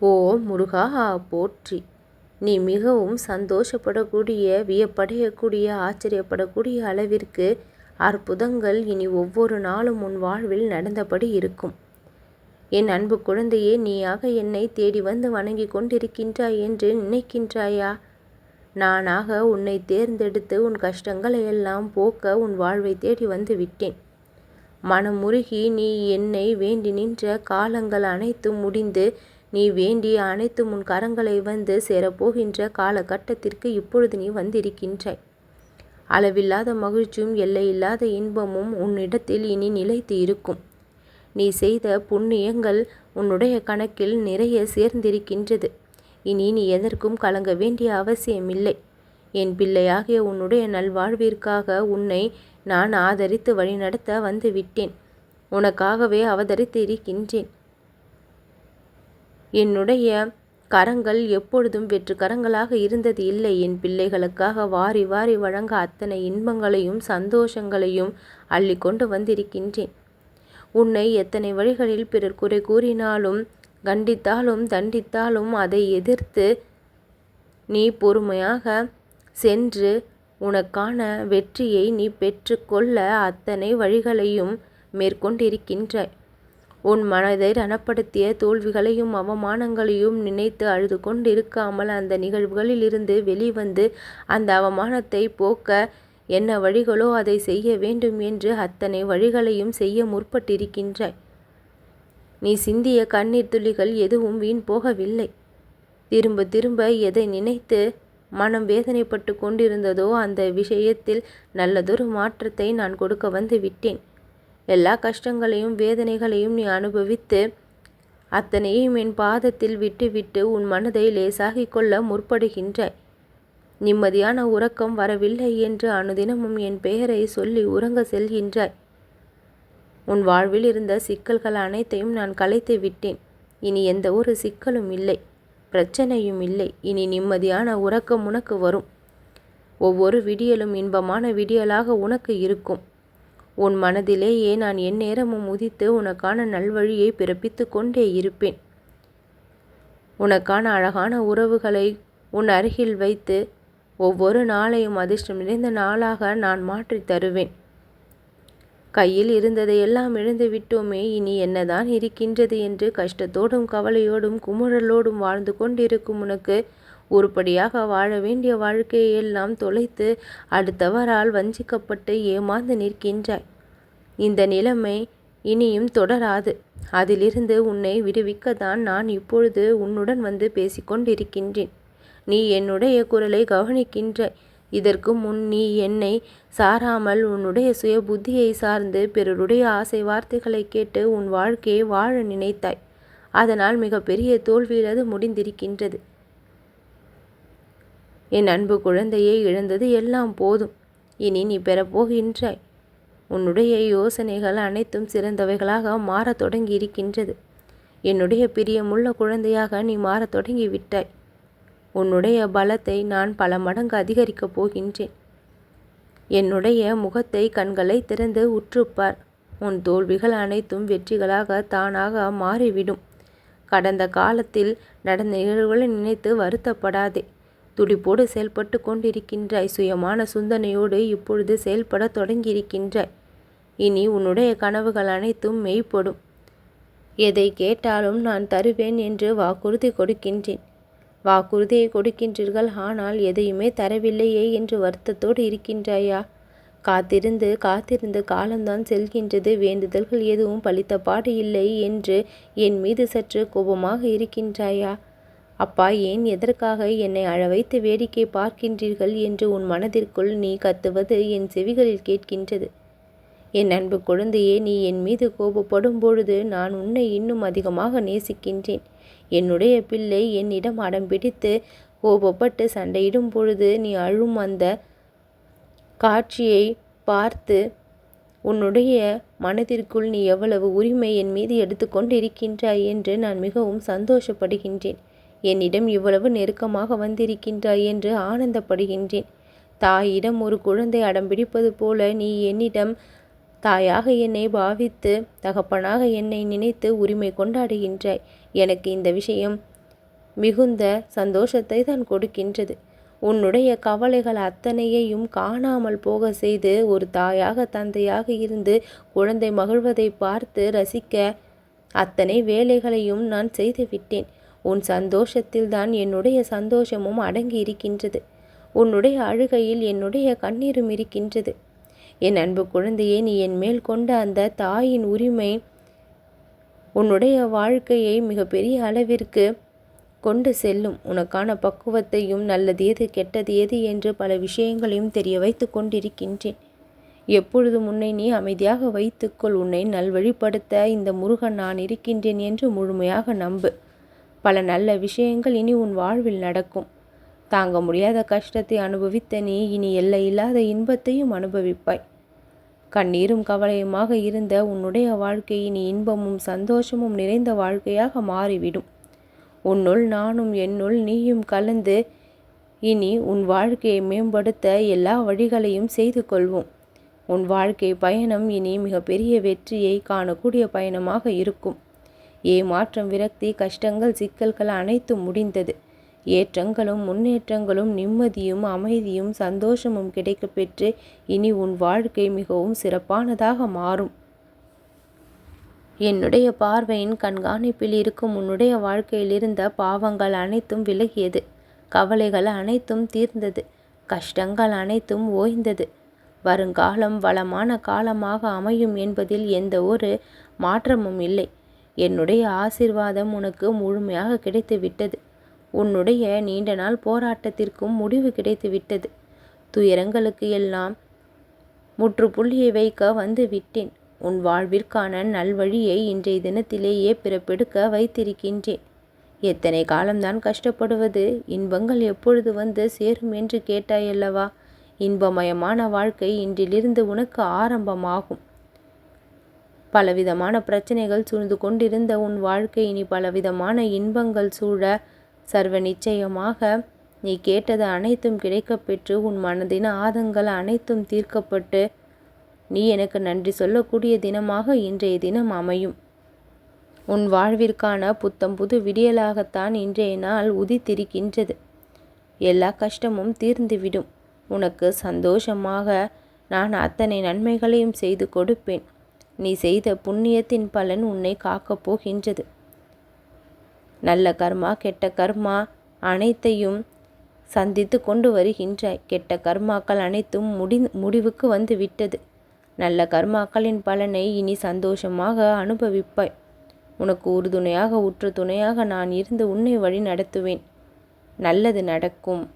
ஓ முருகா போற்றி. நீ மிகவும் சந்தோஷப்படக்கூடிய வியப்படையக்கூடிய ஆச்சரியப்படக்கூடிய அளவிற்கு அற்புதங்கள் இனி ஒவ்வொரு நாளும் உன் வாழ்வில் நடந்தபடி இருக்கும். என் அன்பு குழந்தையே நீயாக என்னை தேடி வந்து வணங்கி கொண்டிருக்கின்றாய் என்று நினைக்கின்றாயா? நானாக உன்னை தேர்ந்தெடுத்து உன் கஷ்டங்களை எல்லாம் போக்க உன் வாழ்வை தேடி வந்து விட்டேன். மனம் முருகி நீ என்னை வேண்டி நின்ற காலங்கள் அனைத்தும் முடிந்து நீ வேண்டிய அனைத்து முன் கரங்களை வந்து சேரப்போகின்ற காலகட்டத்திற்கு இப்பொழுது நீ வந்திருக்கின்றாய். அளவில்லாத மகிழ்ச்சியும் எல்லையில்லாத இன்பமும் உன்னிடத்தில் இனி நிலைத்து இருக்கும். நீ செய்த புண்ணியங்கள் உன்னுடைய கணக்கில் நிறைய சேர்ந்திருக்கின்றது. இனி நீ எதற்கும் கலங்க வேண்டிய அவசியமில்லை. என் பிள்ளையாகிய உன்னுடைய நல்வாழ்விற்காக உன்னை நான் ஆதரித்து வழிநடத்த வந்துவிட்டேன். உனக்காகவே அவதரித்து இருக்கின்றேன். என்னுடைய கரங்கள் எப்பொழுதும் வெற்று கரங்களாக இருந்தது இல்லை. என் பிள்ளைகளுக்காக வாரி வாரி வழங்க அத்தனை இன்பங்களையும் சந்தோஷங்களையும் அள்ளி கொண்டு வந்திருக்கின்றேன். உன்னை எத்தனை வழிகளில் பிறர் குறை கூறினாலும் கண்டித்தாலும் தண்டித்தாலும் அதை எதிர்த்து நீ பொறுமையாக சென்று உனக்கான வெற்றியை நீ பெற்றுக்கொள்ள அத்தனை வழிகளையும் மேற்கொண்டிருக்கின்றாய். உன் மனதை ரணப்படுத்திய தோல்விகளையும் அவமானங்களையும் நினைத்து அழுது கொண்டிருக்காமல் அந்த நிகழ்வுகளிலிருந்து வெளிவந்து அந்த அவமானத்தை போக்க என்ன வழிகளோ அதை செய்ய வேண்டும் என்று அத்தனை வழிகளையும் செய்ய முற்பட்டிருக்கின்றாய் நீ சிந்திய கண்ணீர் துளிகள் எதுவும் வீண் போகவில்லை. திரும்ப திரும்ப எதை நினைத்து மனம் வேதனைப்பட்டு கொண்டிருந்ததோ அந்த விஷயத்தில் நல்லதொரு மாற்றத்தை நான் கொடுக்க வந்து விட்டேன். எல்லா கஷ்டங்களையும் வேதனைகளையும் நீ அனுபவித்து அத்தனையும் என் பாதத்தில் விட்டுவிட்டு உன் மனதை லேசாகிக் கொள்ள முற்படுகின்றாய் நிம்மதியான உறக்கம் வரவில்லை என்று அனுதினமும் என் பெயரை சொல்லி உறங்க செல்கின்றாய். உன் வாழ்வில் இருந்த சிக்கல்கள் அனைத்தையும் நான் கலைத்து விட்டேன். இனி எந்த ஒரு சிக்கலும் இல்லை பிரச்சனையும் இல்லை. இனி நிம்மதியான உறக்கம் உனக்கு வரும். ஒவ்வொரு விடியலும் இன்பமான விடியலாக உனக்கு இருக்கும். உன் மனதிலேயே நான் எந்நேரமும் உதித்து உனக்கான நல்வழியை பிறப்பித்து கொண்டே இருப்பேன். உனக்கான அழகான உறவுகளை உன் அருகில் வைத்து ஒவ்வொரு நாளையும் அதிர்ஷ்டம் நிறைந்த நாளாக நான் மாற்றி தருவேன். கையில் இருந்ததை எல்லாம் இழந்து விட்டோமே இனி என்னதான் இருக்கின்றது என்று கஷ்டத்தோடும் கவலையோடும் குமுறலோடும் வாழ்ந்து கொண்டிருக்கும் உனக்கு உருப்படியாக வாழ வேண்டிய வாழ்க்கையை எல்லாம் தொலைத்து அடுத்தவரால் வஞ்சிக்கப்பட்டு ஏமாந்து நிற்கின்றாய். இந்த நிலைமை இனியும் தொடராது. அதிலிருந்து உன்னை விடுவிக்கத்தான் நான் இப்பொழுது உன்னுடன் வந்து பேசிக்கொண்டிருக்கின்றேன். நீ என்னுடைய குரலை கவனிக்கின்றாய். இதற்கு முன் நீ என்னை சாராமல் உன்னுடைய சுய புத்தியை சார்ந்து பிறருடைய ஆசை வார்த்தைகளை கேட்டு உன் வாழ்க்கையை வாழ நினைத்தாய். அதனால் மிகப்பெரிய தோல்வியில் அது முடிந்திருக்கின்றது. என் அன்பு குழந்தையை இழந்தது எல்லாம் போதும். இனி நீ பெறப்போகின்றாய். உன்னுடைய யோசனைகள் அனைத்தும் சிறந்தவைகளாக மாறத் தொடங்கி இருக்கின்றது என்னுடைய பிரியமுள்ள குழந்தையாக நீ மாறத் தொடங்கி விட்டாய் உன்னுடைய பலத்தை நான் பல மடங்கு அதிகரிக்கப் போகின்றேன். என்னுடைய முகத்தை கண்களை திறந்து உற்றுப்பார். உன் தோல்விகள் அனைத்தும் வெற்றிகளாக தானாக மாறிவிடும். கடந்த காலத்தில் நடந்த நிகழ்வுகளை நினைத்து வருத்தப்படாதே. துடிப்போடு செயல்பட்டு கொண்டிருக்கின்றாய். சுயமான சிந்தனையோடு இப்பொழுது செயல்பட தொடங்கியிருக்கின்றாய். இனி உன்னுடைய கனவுகள் அனைத்தும் மெய்ப்படும். எதை கேட்டாலும் நான் தருவேன் என்று வாக்குறுதி கொடுக்கின்றேன். வாக்குறுதியை கொடுக்கின்றீர்கள். ஆனால் எதையுமே தரவில்லையே என்று வருத்தத்தோடு இருக்கின்றாயா? காத்திருந்து காத்திருந்து காலம்தான் செல்கின்றது. வேண்டுதல்கள் எதுவும் பழித்த பாடு இல்லை என்று என் மீது சற்று கோபமாக இருக்கின்றாயா? அப்பா ஏன் எதற்காக என்னை அழவைத்து வேடிக்கை பார்க்கின்றீர்கள் என்று உன் மனதிற்குள் நீ கத்துவது என் செவிகளில் கேட்கின்றது. என் அன்பு குழந்தையே நீ என் மீது கோபப்படும் பொழுது நான் உன்னை இன்னும் அதிகமாக நேசிக்கின்றேன். என்னுடைய பிள்ளை என்னிடம் அடம் பிடித்து கோபப்பட்டு சண்டையிடும் பொழுது நீ அழும் அந்த காட்சியை பார்த்து உன்னுடைய மனதிற்குள் நீ எவ்வளவு உரிமை என் மீது எடுத்துக்கொண்டு இருக்கின்றாய் என்று நான் மிகவும் சந்தோஷப்படுகின்றேன். என்னிடம் இவ்வளவு நெருக்கமாக வந்திருக்கின்றாய் என்று ஆனந்தப்படுகின்றேன். தாயிடம் ஒரு குழந்தை அடம்பிடிப்பது போல நீ என்னிடம் தாயாக என்னை பாவித்து தகப்பனாக என்னை நினைத்து உரிமை கொண்டாடுகின்றாய். எனக்கு இந்த விஷயம் மிகுந்த சந்தோஷத்தை தான் கொடுக்கின்றது. உன்னுடைய கவலைகள் அத்தனையையும் காணாமல் போக செய்து ஒரு தாயாக தந்தையாக இருந்து குழந்தை மகிழ்வதை பார்த்து ரசிக்க அத்தனை வேலைகளையும் நான் செய்துவிட்டேன். உன் சந்தோஷத்தில்தான் என்னுடைய சந்தோஷமும் அடங்கி இருக்கின்றது. உன்னுடைய அழுகையில் என்னுடைய கண்ணீரும் இருக்கின்றது. என் அன்பு குழந்தையே நீ என் மேல் கொண்ட அந்த தாயின் உரிமை உன்னுடைய வாழ்க்கையை மிகப்பெரிய அளவிற்கு கொண்டு செல்லும். உனக்கான பக்குவத்தையும் நல்லது எது கெட்டது எது என்று பல விஷயங்களையும் தெரிய வைத்து கொண்டிருக்கின்றேன். எப்பொழுதும் உன்னை நீ அமைதியாக வைத்துக்கொள். உன்னை நல்வழிப்படுத்த இந்த முருகன் நான் இருக்கின்றேன் என்று முழுமையாக நம்பு. பல நல்ல விஷயங்கள் இனி உன் வாழ்வில் நடக்கும். தாங்க முடியாத கஷ்டத்தை அனுபவித்த நீ இனி எல்லையில்லாத இன்பத்தையும் அனுபவிப்பாய். கண்ணீரும் கவலையுமாக இருந்த உன்னுடைய வாழ்க்கை இனி இன்பமும் சந்தோஷமும் நிறைந்த வாழ்க்கையாக மாறிவிடும். உன்னுள் நானும் என்னுள் நீயும் கலந்து இனி உன் வாழ்க்கையை மேம்படுத்த எல்லா வழிகளையும் செய்து கொள்வோம். உன் வாழ்க்கை பயணம் இனி மிகப்பெரிய வெற்றியை காணக்கூடிய பயணமாக இருக்கும். ஏமாற்றம் விரக்தி கஷ்டங்கள் சிக்கல்கள் அனைத்தும் முடிந்தது. ஏற்றங்களும் முன்னேற்றங்களும் நிம்மதியும் அமைதியும் சந்தோஷமும் கிடைக்கப்பெற்று இனி உன் வாழ்க்கை மிகவும் சிறப்பானதாக மாறும். என்னுடைய பார்வையின் கண்காணிப்பில் இருக்கும் உன்னுடைய வாழ்க்கையில் இருந்த பாவங்கள் அனைத்தும் விலகியது. கவலைகள் அனைத்தும் தீர்ந்தது. கஷ்டங்கள் அனைத்தும் ஓய்ந்தது. வருங்காலம் வளமான காலமாக அமையும் என்பதில் எந்த ஒரு மாற்றமும் இல்லை. என்னுடைய ஆசிர்வாதம் உனக்கு முழுமையாக கிடைத்துவிட்டது. உன்னுடைய நீண்ட நாள் போராட்டத்திற்கும் முடிவு கிடைத்துவிட்டது. துயரங்களுக்கு எல்லாம் முற்றுப்புள்ளியை வைக்க வந்து விட்டேன் உன் வாழ்விற்கான நல்வழியை இன்றைய தினத்திலேயே பிறப்பெடுக்க வைத்திருக்கின்றேன். எத்தனை காலம்தான் கஷ்டப்படுவது? இன்பங்கள் எப்பொழுது வந்து சேரும் என்று கேட்டாயல்லவா இன்பமயமான வாழ்க்கை இன்றிலிருந்து உனக்கு ஆரம்பமாகும். பலவிதமான பிரச்சனைகள் சூழ்ந்து கொண்டிருந்த உன் வாழ்க்கை இனி பலவிதமான இன்பங்கள் சூழ சர்வ நிச்சயமாக நீ கேட்டது அனைத்தும் கிடைக்கப்பெற்று உன் மனதின ஆதங்கள் அனைத்தும் தீர்க்கப்பட்டு நீ எனக்கு நன்றி சொல்லக்கூடிய தினமாக இன்றைய தினம் அமையும். உன் வாழ்விற்கான புத்தம் புது விடியலாகத்தான் இன்றைய நாள் உதித்திருக்கின்றது. எல்லா கஷ்டமும் தீர்ந்துவிடும். உனக்கு சந்தோஷமாக நான் அத்தனை நன்மைகளையும் செய்து கொடுப்பேன். நீ செய்த புண்ணியத்தின் பலன் உன்னை காக்கப் போகின்றது. நல்ல கர்மா கெட்ட கர்மா அனைத்தையும் சந்தித்து கொண்டு வருகின்றாய். கெட்ட கர்மாக்கள் அனைத்தும் முடி முடிவுக்கு வந்து விட்டது. நல்ல கர்மாக்களின் பலனை இனி சந்தோஷமாக அனுபவிப்பாய். உனக்கு உறுதுணையாக உற்று துணையாக நான் இருந்து உன்னை வழி நடத்துவேன். நல்லது நடக்கும்.